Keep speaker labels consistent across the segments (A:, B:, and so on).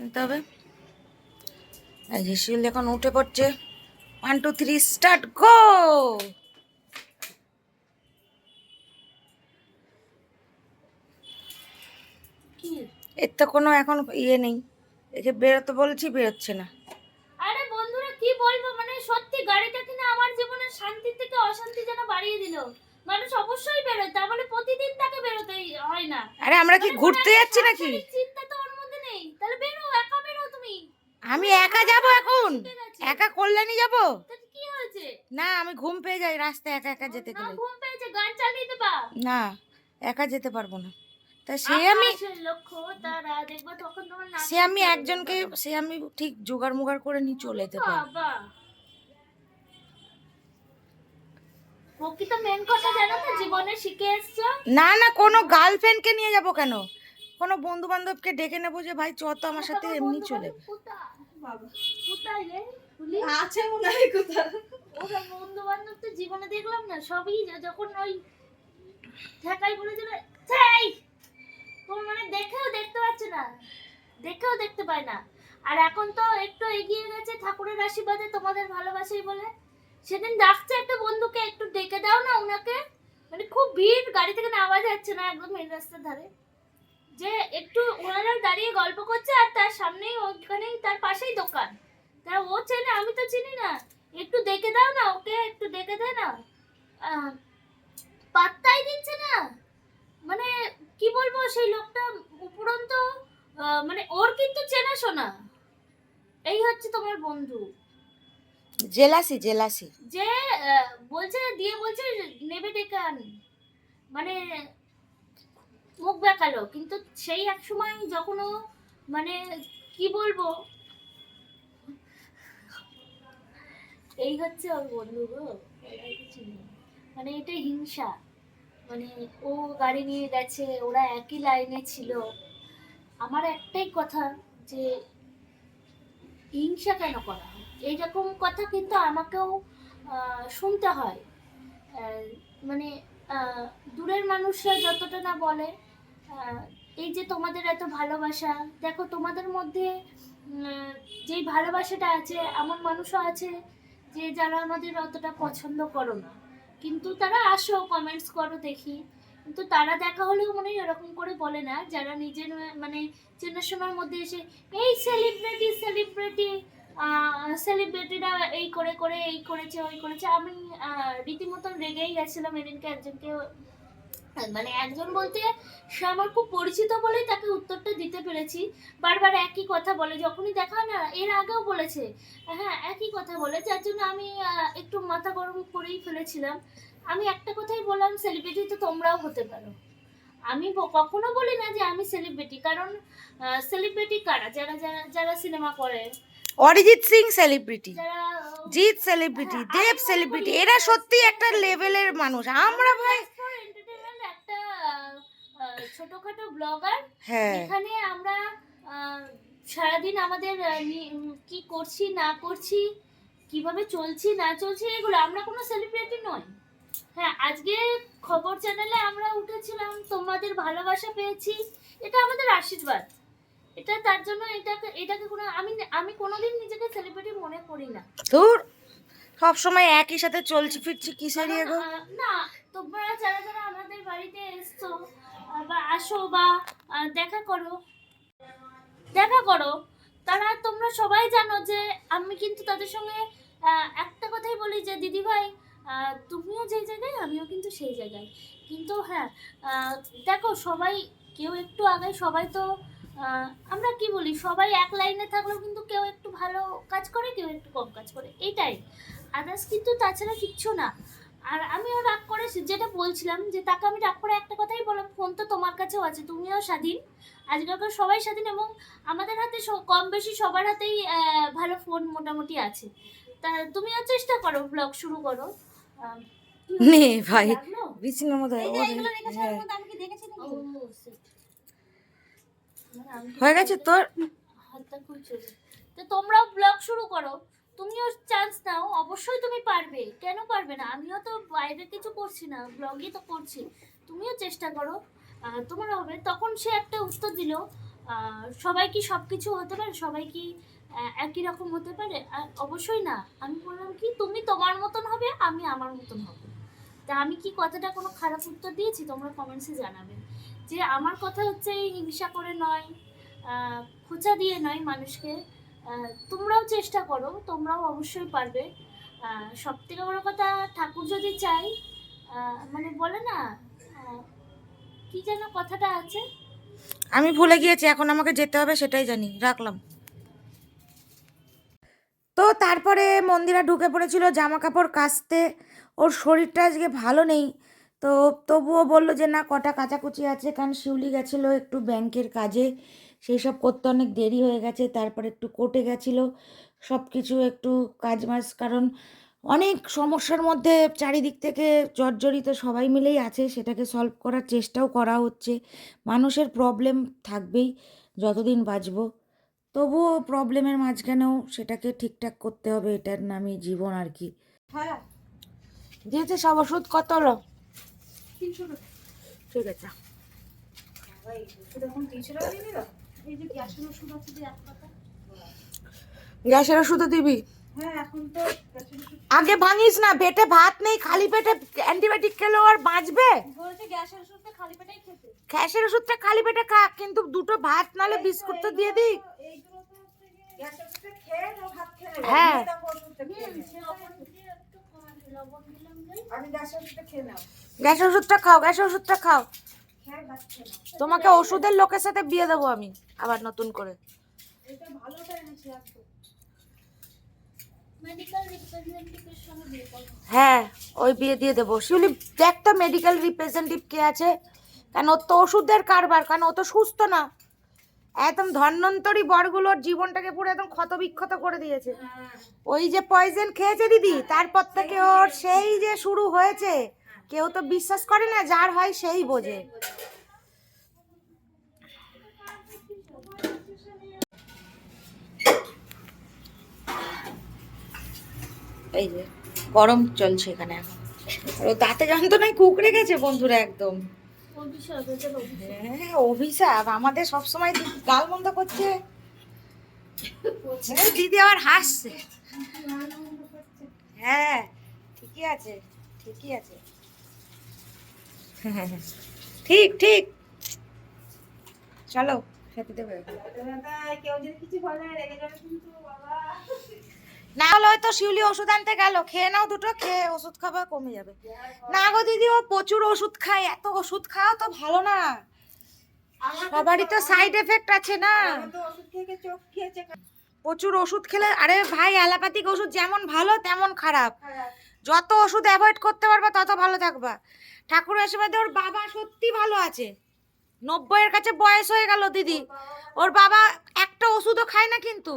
A: নিতে হবে। এই এখন উঠে পড়ছে। One two three start go এর তো কোনো এখন ইয়ে নেই। একে বেরোতে বলছি বেরোচ্ছে না।
B: আরে বন্ধুরা কি বলব? মানে সত্যি গাড়িটা কিনা আমার জীবনে শান্তি থেকে অশান্তি যেন বাড়িয়ে দিল। মানুষ অবশ্যই বেরোয় তার মানে প্রতিদিন তাকে বেরোতেই হয় না।
A: আরে আমরা কি
B: মানে
A: ঘুরতে যাচ্ছি নাকি?
B: চিন্তা তো নেই? তাহলে বেরো একা বেরো তুমি।
A: আমি একা যাব এখন? একা কল্যাণী যাব?
B: কি হয়েছে?
A: না আমি ঘুম পেয়ে যাই রাস্তায় একা একা যেতে গেলে।
B: ঘুম পেয়েছে গান চালিয়ে দেবা?
A: না একা যেতে পারব না। তা সে আমি সে আমি একজনকে সে আমি ঠিক জোগাড় মুগাড় করে নিয়ে চলে যেতে
B: মেন
A: না না কোনো গার্লফ্রেন্ডকে নিয়ে যাব কেন? কোনো বন্ধু বান্ধবকে ডেকে নেব যে ভাই চ তো আমার সাথে এমনি চলে।
C: আছে মনে হয় কোথাও।
B: বন্ধু বান্ধব তো জীবনে দেখলাম না সবই য- যখন ওই ঠেকাই বলেছিল ছাই তোর মানে দেখেও দেখতে পাচ্ছে না দেখেও দেখতে পায় না। আর এখন তো একটু এগিয়ে গেছে ঠাকুরের আশীর্বাদে তোমাদের ভালোবাসাই বলে। সেদিন ডাকছে একটা বন্ধুকে একটু ডেকে দাও না ওনাকে। মানে খুব ভিড় গাড়ি থেকে নামা যাচ্ছে না একদম মেন রাস্তার ধারে। যে একটু ওনারা দাঁড়িয়ে গল্প করছে আর তার সামনেই ওখানেই তার পাশেই দোকান। তা ও চেনে আমি তো চিনি না। একটু দেখে দাও না ওকে একটু দেখে দে না। পাত্তাই দিচ্ছে না। মানে কি বলব সেই লোকটা উপরন্ত মানে ওর কিন্তু চেনা শোনা। এই হচ্ছে তোমার বন্ধু।
A: Jealousy jealousy.
B: যে বলছে দিয়ে বলছে নেবে ডেকে আন। মানে মুখ বেঁকালো কিন্তু সেই এক সময় যখন ও মানে কি বলব? এই হচ্ছে ওর বন্ধু গো। মানে এটা হিংসা। মানে ও গাড়ি নিয়ে গেছে, ওরা একই লাইনে ছিল। আমার একটাই কথা যে হিংসা কেন করা এইরকম কথা কিন্তু আমাকেও শুনতে হয়। মানে দূরের মানুষরা যতটা না বলে এই যে তোমাদের এত ভালোবাসা, দেখো তোমাদের মধ্যে যেই ভালোবাসাটা আছে, এমন মানুষও আছে যে যারা আমাদের অতটা পছন্দ করো না। কিন্তু তারা আসো কমেন্টস করো, দেখি। কিন্তু তারা দেখা হলেও মনে হয় এরকম করে বলে না, যারা নিজের মানে চেনাশোনার মধ্যে এসে, এই সেলিব্রিটি সেলিব্রিটি সেলিব্রিটিরা এই করে করে, এই করেছে, ওই করেছে। আমি রীতিমতন রেগেই গেছিলাম এদিনকে একজনকে। মানে একজন বলতে সে আমার খুব পরিচিত বলেই তাকে উত্তরটা দিতে পেরেছি। বারবার একই কথা বলে যখনই দেখা না এর আগেও বলেছে। হ্যাঁ একই কথা বলে যার জন্য আমি একটু মাথা গরম করেই ফেলেছিলাম। আমি একটা কথাই বললাম সেলিব্রিটি তো তোমরাও হতে পারো। আমি কখনো বলি না যে আমি সেলিব্রিটি কারণ সেলিব্রিটি কারা? যারা যারা যারা সিনেমা করে।
A: অরিজিৎ সিং সেলিব্রিটি জিৎ সেলিব্রিটি
B: হ্যাঁ,
A: দেব সেলিব্রিটি এরা
B: যে-
A: সত্যি একটা লেভেলের মানুষ। আমরা ভাই
B: ছোটখাটো ব্লগার
A: হ্যাঁ।
B: এখানে আমরা সারাদিন আমাদের কি করছি না করছি কীভাবে চলছি না চলছি এগুলো আমরা কোনো সেলিব্রিটি নই। হ্যাঁ আজকে খবর চ্যানেলে আমরা উঠেছিলাম তোমাদের ভালোবাসা পেয়েছি এটা আমাদের আশীর্বাদ। এটা তার জন্য এটাকে এটাকে কোনো আমি আমি কোনোদিন নিজেকে সেলিব্রিটি মনে করি না।
A: তোর সব সময় একই সাথে চলছি ফিরছি কিসের
B: কারণ, না তোমরা যারা যারা আমাদের বাড়িতে এসছো বা আসো বা দেখা করো। দেখা করো। তারা তোমরা সবাই জানো যে আমি কিন্তু তাদের সঙ্গে একটা কথাই বলি যে দিদি ভাই তুমিও যেই জায়গায়, আমিও কিন্তু সেই জায়গায়। কিন্তু হ্যাঁ দেখো, সবাই, কেউ একটু আগে সবাই তো আমরা কি বলি, সবাই এক লাইনে থাকলেও কিন্তু কেউ একটু ভালো কাজ করে, কেউ একটু কম কাজ করে। এইটাই আদার্স কিন্তু তাছাড়া কিচ্ছু না। আর আমিও রাগ করে যেটা বলছিলাম যে তাকে আমি রাগ করে একটা কথাই বললাম ফোন তো তোমার কাছেও আছে তুমিও স্বাধীন। আজকালকার সবাই স্বাধীন এবং আমাদের হাতে কম বেশি সবার হাতেই ভালো ফোন মোটামুটি আছে। তা তুমিও চেষ্টা করো ব্লগ শুরু করো?
A: নে ভাই
B: লাগল?
A: মধ্যে হ্যাঁ।
B: মানে
A: হয়ে গেছে তোর?
B: হাতটা খুলছে। তো তোমরাও ব্লগ শুরু করো। অবশ্যই তুমি পারবে। কেন পারবে না? আমিও তো বাইরে কিছু করছি না ব্লগই তো করছি। তুমিও চেষ্টা করো তোমার হবে। তখন সে একটা উত্তর দিল সবাই কি সব কিছু হতে পারে? সবাই কি একই রকম হতে পারে? অবশ্যই না। আমি বললাম কি, তুমি তোমার মতন হবে, আমি আমার মতন হব। তা আমি কি কথাটা কোনো খারাপ উত্তর দিয়েছি? তোমরা কমেন্টসে জানাবে। যে আমার কথা হচ্ছে এই হিংসা করে নয় খোঁচা দিয়ে নয় মানুষকে। তোমরাও চেষ্টা করো, তোমরাও অবশ্যই পারবে। সব থেকে বড় কথা ঠাকুর যদি চাই মানে বলে না কি যেন কথাটা আছে?
A: আমি ভুলে গিয়েছি, এখন আমাকে যেতে হবে সেটাই জানি, রাখলাম। তো তারপরে মন্দিরা ঢুকে পড়েছিল জামা কাপড় কাচতে, ওর শরীরটা আজকে ভালো নেই। তো তবুও বলল যে, না, কটা কাচাকুচি আছে, কারণ শিউলি গেছিল একটু ব্যাংকের কাজে, সেই সব করতে অনেক দেরি হয়ে গেছে, তারপরে একটু কোর্টে গেছিল। সব কিছু একটু কাজ মাজ কারণ অনেক সমস্যার মধ্যে চারিদিক থেকে জর্জরিত সবাই মিলেই আছে সেটাকে সলভ করার চেষ্টাও করা হচ্ছে। মানুষের প্রবলেম থাকবেই যতদিন বাঁচব। তবুও প্রবলেমের মাঝখানেও সেটাকে ঠিকঠাক করতে হবে এটার নামই জীবন আর কি।
C: হ্যাঁ।
A: দিয়েছে সব ওষুধ কত হলো?
C: তিনশো
A: ঠিক আছে।
B: এই যে গ্যাসের ওষুধ আছে যে
A: গ্যাসের ওষুধও দিবি?
C: হ্যাঁ এখন তো গ্যাসের ওষুধ
A: আগে ভাঙিস না পেটে ভাত নেই খালি পেটে অ্যান্টিবায়োটিক খেলেও আর বাঁচবে।
C: গ্যাসের ওষুধটা খালি
A: খালি পেটে খা কিন্তু দুটো ভাত নালে বিস্কুট তো দিয়ে দিই হ্যাঁ।
C: গ্যাসের ওষুধটা
A: খাও গ্যাসের ওষুধটা খাও। তোমাকে ওষুধের লোকের সাথে বিয়ে দেবো আমি আবার নতুন করে
C: এটা ভালোটা এনেছি একদম
B: মেডিকেল রিপ্রেজেন্টেটিভের সঙ্গে বিয়ে করব
A: হ্যাঁ ওই বিয়ে দিয়ে দেবো। শিউলি দেখ তো মেডিকেল রিপ্রেজেন্টেটিভ কে আছে। কারণ ওর তো ওষুধের কারবার কারণ ও তো সুস্থ না। একদম ধন্বন্তরী বরগুলোর জীবনটাকে পুরো একদম ক্ষতবিক্ষত করে দিয়েছে। ওই যে পয়জন খেয়েছে দিদি তারপর থেকে ওর সেই যে শুরু হয়েছে কেউ তো বিশ্বাস করে না যার হয় সেই বোঝে। এই যে, গরম চলছে এখানে। এখন আর ও দাঁতে যন্ত্রণায় কুকড়ে গেছে বন্ধুরা একদম। হ্যাঁ অভিশাপ। আমাদের সবসময় গাল মন্দ করছে। দিদি আবার হাসছে। হ্যাঁ ঠিকই আছে ঠিকই আছে। ঠিক ঠিক। চলো, খেতে দেবে
C: কেউ যদি কিছু বলে, রেগে যাবে কিন্তু, বাবা।
A: না হলে হয়তো শিউলি ওষুধ আনতে গেল। খেয়ে নাও দুটো খেয়ে ওষুধ খাবা কমে যাবে। না গো দিদি ও প্রচুর ওষুধ খায়। এত ওষুধ খাওয়া তো ভালো না। সবারই তো সাইড এফেক্ট আছে না। প্রচুর ওষুধ খেলে আরে ভাই অ্যালোপ্যাথিক ওষুধ যেমন ভালো তেমন খারাপ।
C: খারাপ।
A: যত ওষুধ অ্যাভয়েড করতে পারবা তত ভালো থাকবা। ঠাকুর আশীর্বাদে ওর বাবা সত্যি ভালো আছে। নব্বইয়ের কাছে বয়স হয়ে গেল, দিদি। ওর বাবা একটা ওষুধও খায় না কিন্তু।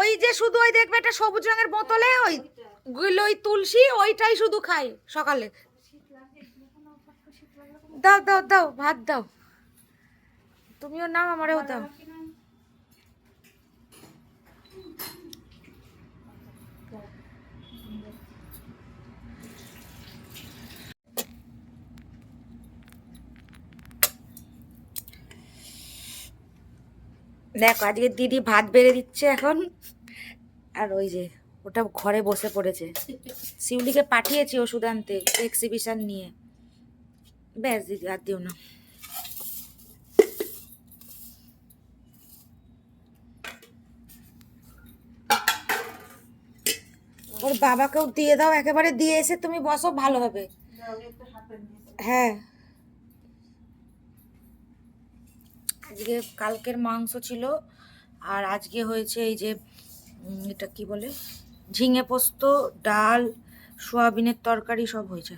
A: ওই যে শুধু ওই দেখবে একটা সবুজ রঙের বোতলে ওই গুলো, ওই তুলসী, ওইটাই শুধু খায় সকালে। দাও দাও দাও, ভাত দাও। তুমিও নাও, আমারও দাও। দেখো আজকে দিদি ভাত বেড়ে দিচ্ছে এখন। আর ওই যে ওটা ঘরে বসে পড়েছে। শিউলিকে পাঠিয়েছি ওষুধ আনতে এক্সিবিশন নিয়ে। ব্যাস দিদি আর দিও না। ওর বাবাকেও দিয়ে দাও একেবারে দিয়ে এসে তুমি বসো ভালো হবে। হ্যাঁ। আজকে কালকের মাংস ছিল আর আজকে হয়েছে এই যে এটা কি বলে? ঝিঙে পোস্ত ডাল সোয়াবিনের তরকারি সব হয়েছে।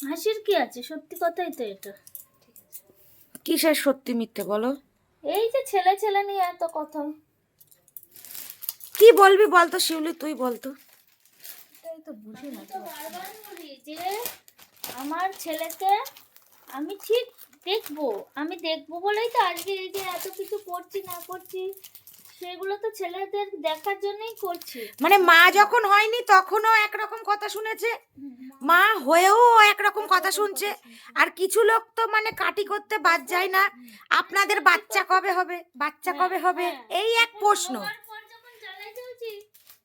B: হাসির কি আছে? সত্যি কথাই তো এটা।
A: কিসের সত্যি মিথ্যে বলো?
B: এই যে ছেলে ছেলে নিয়ে এত কথা।
A: কি বলবি বলতো শিউলি তুই বলতো।
B: এটাই তো বুঝি না। তো বারবার বলি যে আমার ছেলেকে আমি ঠিক দেখব আমি দেখব বলেই তো আজকে এই যে এত কিছু করছি না করছি সেগুলো তো ছেলেদের দেখার জন্যই করছি।
A: মানে মা যখন হয়নি তখনও একরকম কথা শুনেছে? মা হয়েও একরকম কথা শুনছে? আর কিছু লোক তো মানে কাটি করতে বাদ যায় না। আপনাদের বাচ্চা কবে হবে? বাচ্চা কবে হবে? এই এক প্রশ্ন।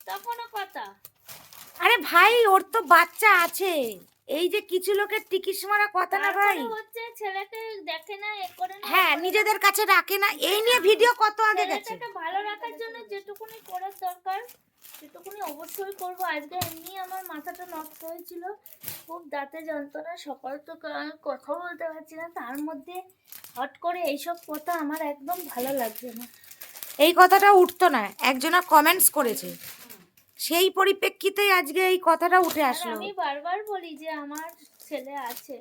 B: তখনও কথা।
A: আরে ভাই ওর তো বাচ্চা আছে। এই যে কিছু লোকের টিকিস মারা কথা না ভাই।
B: হচ্ছে ছেলেকে দেখে না এ করে না
A: হ্যাঁ নিজেদের কাছে রাখে না এই নিয়ে ভিডিও কত আগে গেছে
B: ভালো রাখার জন্য যেটুকুনি করার দরকার সেটুকুনি অবশ্যই করব। আজকে এমনি আমার মাথাটা নষ্ট হয়েছিল খুব দাঁতে যন্ত্রণা সকাল তো কথা বলতে পারছি না তার মধ্যে হট করে এইসব কথা আমার একদম ভালো লাগছে না।
A: এই কথাটা উঠতো না একজনা কমেন্টস করেছে। সেই পরিপ্রেক্ষিতে আজকে এই কথাটা উঠে আসলো।
B: আমি বারবার বলি যে আমার ছেলে আছে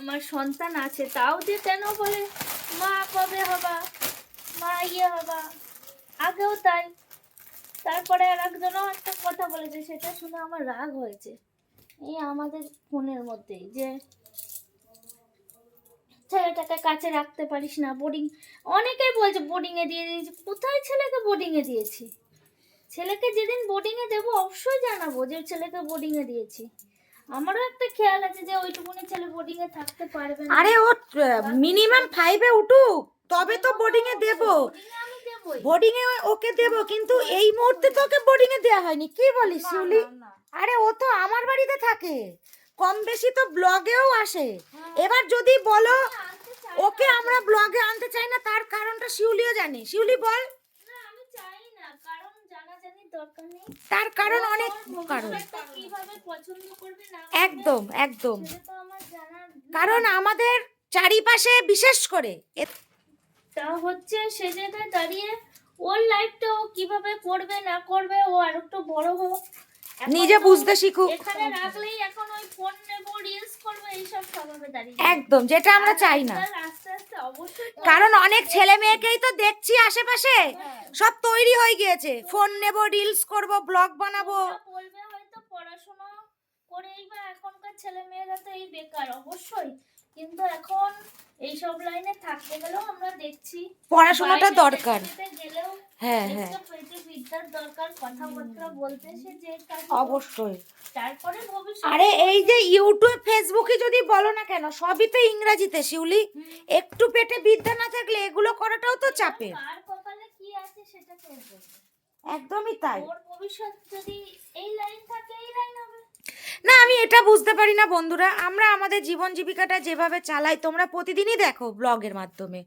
B: আমার সন্তান আছে তাও যে কেন বলে মা কবে হবা? মা ইয়ে হবা? আগেও তাই। তারপরে আর একজনও একটা কথা বলেছে সেটা শুনে আমার রাগ হয়েছে। এই আমাদের ফোনের মধ্যেই যে ছেলেটাকে কাছে রাখতে পারিস না বোর্ডিং অনেকেই বলছে বোর্ডিংয়ে দিয়ে দিয়েছি। কোথায় ছেলেকে বোর্ডিংয়ে দিয়েছি? ছেলেকে যেদিন বোর্ডিংয়ে দেবো অবশ্যই জানাব যে ছেলেকে বোর্ডিংয়ে দিয়েছি। আমারও একটা খেয়াল আছে যে ওইটুকুনি ছেলে বোর্ডিংয়ে থাকতে পারবে না।
A: আরে ও মিনিমাম ফাইভে উঠুক তবে তো বোর্ডিং এ দেবো। বোর্ডিং এ ওকে দেবো কিন্তু এই মুহূর্তে তো ওকে বোর্ডিং এ দেওয়া হয়নি। কি বলিস শিউলি? আরে ও তো আমার বাড়িতে থাকে। কম বেশি তো ব্লগেও আসে। এবার যদি বলো ওকে আমরা ব্লগে আনতে চাই না তার কারণটা শিউলিও জানে। শিউলি বল
B: না আমি চাই না কারণ জানাজানির দরকার নেই
A: তার কারণ অনেক কারণ। একদম একদম। কারণ আমাদের চারিপাশে বিশেষ করে
B: তা হচ্ছে সে জায়গায় দাঁড়িয়ে ওর লাইফটা ও কীভাবে করবে না করবে ও আর একটু বড় হোক
A: নিজে বুঝতে শিখুক।
B: এখানে রাখলেই এখন ওই ফোন নেব রিলস করবে এইসব স্বভাবে দাঁড়িয়ে
A: একদম যেটা আমরা চাই না। কারণ অনেক ছেলে মেয়েকেই তো দেখছি আশেপাশে।
B: হ্যাঁ।
A: সব তৈরি হয়ে গিয়েছে। ফোন নেব রিলস করব ব্লগ বানাবো।
B: বলবে হয়তো পড়াশোনা করেই বা এখনকার ছেলে মেয়েরা তো এই বেকার অবশ্যই। কিন্তু এখন এইসব লাইনে থাকতে গেলেও আমরা দেখছি
A: পড়াশোনাটা দরকার। হ্যাঁ হ্যাঁ।
B: বিদ্যার দরকার কথাবার্তা বলতে সে যে
A: অবশ্যই।
B: তারপরে ভবিষ্যৎ
A: আরে এই যে ইউটিউব ফেসবুকে যদি বলো না কেন সবই তো ইংরাজিতে শিউলি। একটু পেটে বিদ্যা না থাকলে এগুলো করাটাও তো চাপের
B: কার কপালে কি আছে সেটা
A: একদমই তাই।
B: ওর ভবিষ্যৎ যদি এই লাইন থাকে এই লাইন হবে।
A: না, আমি এটা বুঝতে পারি না বন্ধুরা। আমরা আমাদের জীবন জীবিকাটা যেভাবে চালাই, তোমরা প্রতিদিনই দেখো ব্লগের মাধ্যমে।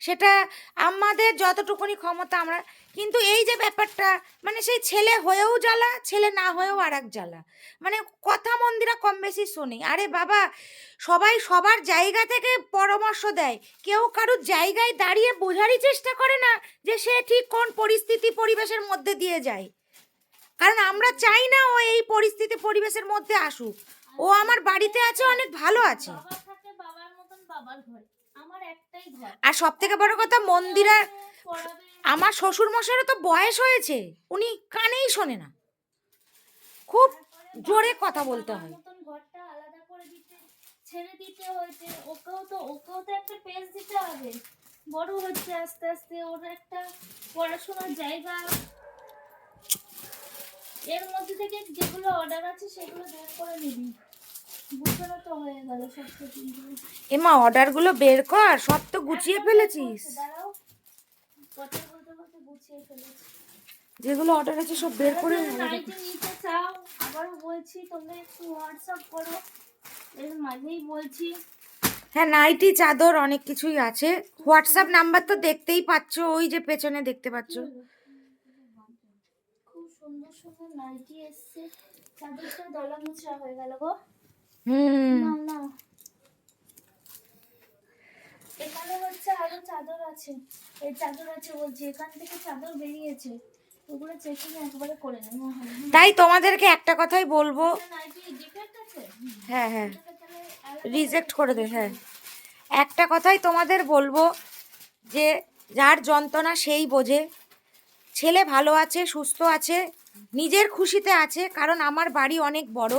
A: সেটা আমাদের যতটুকুনি ক্ষমতা আমরা, কিন্তু এই যে ব্যাপারটা মানে সেই ছেলে হয়েও জ্বালা, ছেলে না হয়েও আর এক জ্বালা। মানে কথা মন্দিরা কম বেশি শোনে। আরে বাবা, সবাই সবার জায়গা থেকে পরামর্শ দেয়। কেউ কারোর জায়গায় দাঁড়িয়ে বোঝারই চেষ্টা করে না যে সে ঠিক কোন পরিস্থিতি, পরিবেশের মধ্যে দিয়ে যায়। কারণ আমরা চাই না ও এই পরিস্থিতি পরিবেশের মধ্যে আসুক। ও আমার বাড়িতে আছে অনেক ভালো আছে। আর সব থেকে বড় কথা মন্দিরা আমার শ্বশুর মশারও তো বয়স হয়েছে উনি কানেই শোনে না। খুব জোরে কথা বলতে হয়।
B: মতন ঘরটা আলাদা করে দিতে ছেড়ে দিতে হয়েছে। ওকেও তো ওকেও তো একটা পেজ দিতে হবে। বড় হচ্ছে আস্তে আস্তে ওর একটা পড়াশোনার জায়গা এর মধ্যে থেকে যেগুলো অর্ডার আছে সেগুলো বের করে নিবি। বুঝতে তো হয়ে গেল সব কিছু
A: এমা অর্ডারগুলো বের কর সব তো গুছিয়ে ফেলেছিস।
B: দাঁড়াও। কথা বলতে বলতে গুছিয়ে ফেলেছি।
A: যেগুলো অর্ডার আছে সব বের করে
B: নিতে চাও আবারও বলছি তোমরা একটু হোয়াটসঅ্যাপ করো। এর মাঝেই বলছি।
A: হ্যাঁ নাইটি চাদর অনেক কিছুই আছে। হোয়াটসঅ্যাপ নাম্বার তো দেখতেই পাচ্ছ ওই যে পেছনে দেখতে পাচ্ছ।
B: সুন্দর সুন্দর নাইটি এসছে। চাদরটা দলা মুচড়া হয়ে গেল গো।
A: হুম।
B: নাও নাও। এখানে হচ্ছে আরও চাদর আছে। এই চাদর আছে বলছি এখান থেকে চাদর বেরিয়েছে। ওগুলো চেকিং একবারে করে নেব
A: তাই তোমাদেরকে একটা কথাই বলব।
C: হ্যাঁ,
A: হ্যাঁ। রিজেক্ট করে দে হ্যাঁ। একটা কথাই তোমাদের বলব যে যার যন্ত্রণা সেই বোঝে। ছেলে ভালো আছে সুস্থ আছে নিজের খুশিতে আছে কারণ আমার বাড়ি অনেক বড়।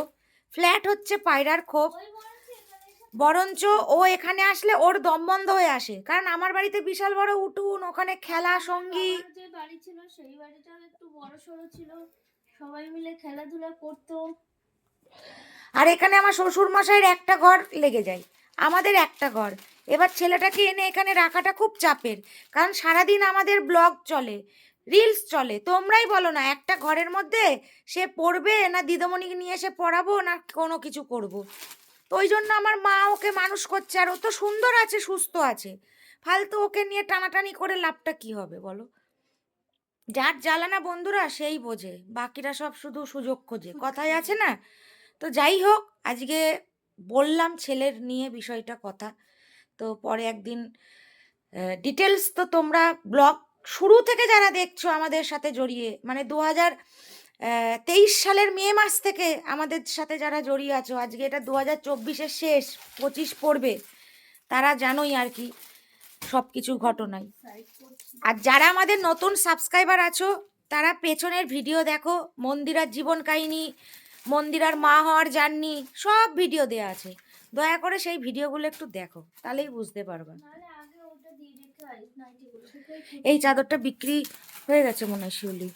A: ফ্ল্যাট হচ্ছে পায়রার
B: এসে
A: বরঞ্চ ও এখানে আসলে ওর দম বন্ধ হয়ে আসে। কারণ আমার বাড়িতে বিশাল বড় উঠুন ওখানে খেলা সঙ্গী।
B: যে বাড়ি ছিল সেই বাড়িটাও একটু বড় সড়ো ছিল। সবাই মিলে খেলাধুলা করতো।
A: আর এখানে আমার শ্বশুর মশাইয়ের একটা ঘর লেগে যায়। আমাদের একটা ঘর। এবার ছেলেটাকে এনে এখানে রাখাটা খুব চাপের। কারণ সারাদিন আমাদের ব্লগ চলে। রিলস চলে। তোমরাই বলো না, একটা ঘরের মধ্যে সে পড়বে না দিদমণিকে নিয়ে এসে পড়াবো না কোনো কিছু করব। তো ওই জন্য আমার মা ওকে মানুষ করছে আর ও তো সুন্দর আছে, সুস্থ আছে। ফালতু ওকে নিয়ে টানাটানি করে লাভটা কি হবে বলো? যার জ্বালানা বন্ধুরা সেই বোঝে, বাকিরা সব শুধু সুযোগ খোঁজে। কথায় আছে না? তো যাই হোক, আজকে বললাম ছেলের নিয়ে বিষয়টা, কথা। তো পরে একদিন ডিটেলস তো তোমরা ব্লগ শুরু থেকে যারা দেখছ আমাদের সাথে জড়িয়ে মানে দু হাজার তেইশ সালের মে মাস থেকে আমাদের সাথে যারা জড়িয়ে আছো, আজকে এটা দু হাজার চব্বিশের শেষ, পঁচিশ পড়বে, তারা জানোই আর কি সব কিছু ঘটনাই। আর যারা আমাদের নতুন সাবস্ক্রাইবার আছো, তারা পেছনের ভিডিও দেখো, মন্দিরার জীবন কাহিনী, মন্দিরার মা হওয়ার জার্নি, সব ভিডিও দেওয়া আছে। দয়া করে সেই ভিডিওগুলো একটু দেখো, তাহলেই বুঝতে পারবে
B: নাহলে আগে ওটা দিয়ে রেখে আই নাইটিগুলো সেটাই ঠিক
A: এই চাদরটা বিক্রি হয়ে গেছে মনে হয় শিউলি।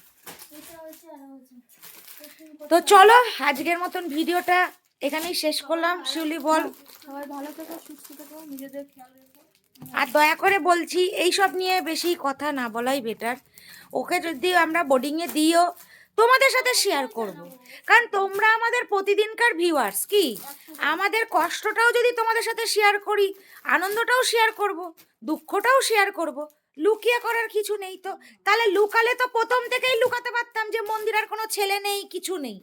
A: তো চলো, আজকের মতন ভিডিওটা এখানেই শেষ করলাম। শিউলি, বল। আর দয়া করে বলছি এই সব নিয়ে বেশি কথা না বলাই বেটার ওকে যদি আমরা বোর্ডিংয়ে দিও তোমাদের সাথে শেয়ার করব। কারণ তোমরা আমাদের প্রতিদিনকার ভিউয়ার্স কি? আমাদের কষ্টটাও যদি তোমাদের সাথে শেয়ার করি, আনন্দটাও শেয়ার করব, দুঃখটাও শেয়ার করব, লুকিয়ে করার কিছু নেই তো। তাহলে লুকালে তো প্রথম থেকেই লুকাতে পারতাম যে মন্দিরের কোনো ছেলে নেই, কিছু নেই।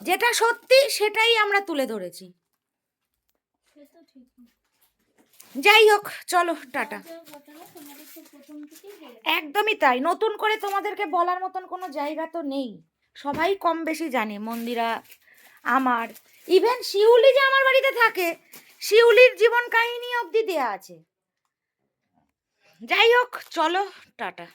A: যেটা সত্যি সেটাই আমরা তুলে ধরেছি
B: সে তো ঠিক
A: যাই হোক, চলো, টাটা। একদমই তাই। নতুন করে তোমাদেরকে বলার মতন কোনো জায়গা তো নেই। সবাই কম বেশি জানে, মন্দিরা, আমার। ইভেন শিউলি যে আমার বাড়িতে থাকে, শিউলির জীবন কাহিনী অবধি দেয়া আছে। যাই হোক, চলো, টাটা।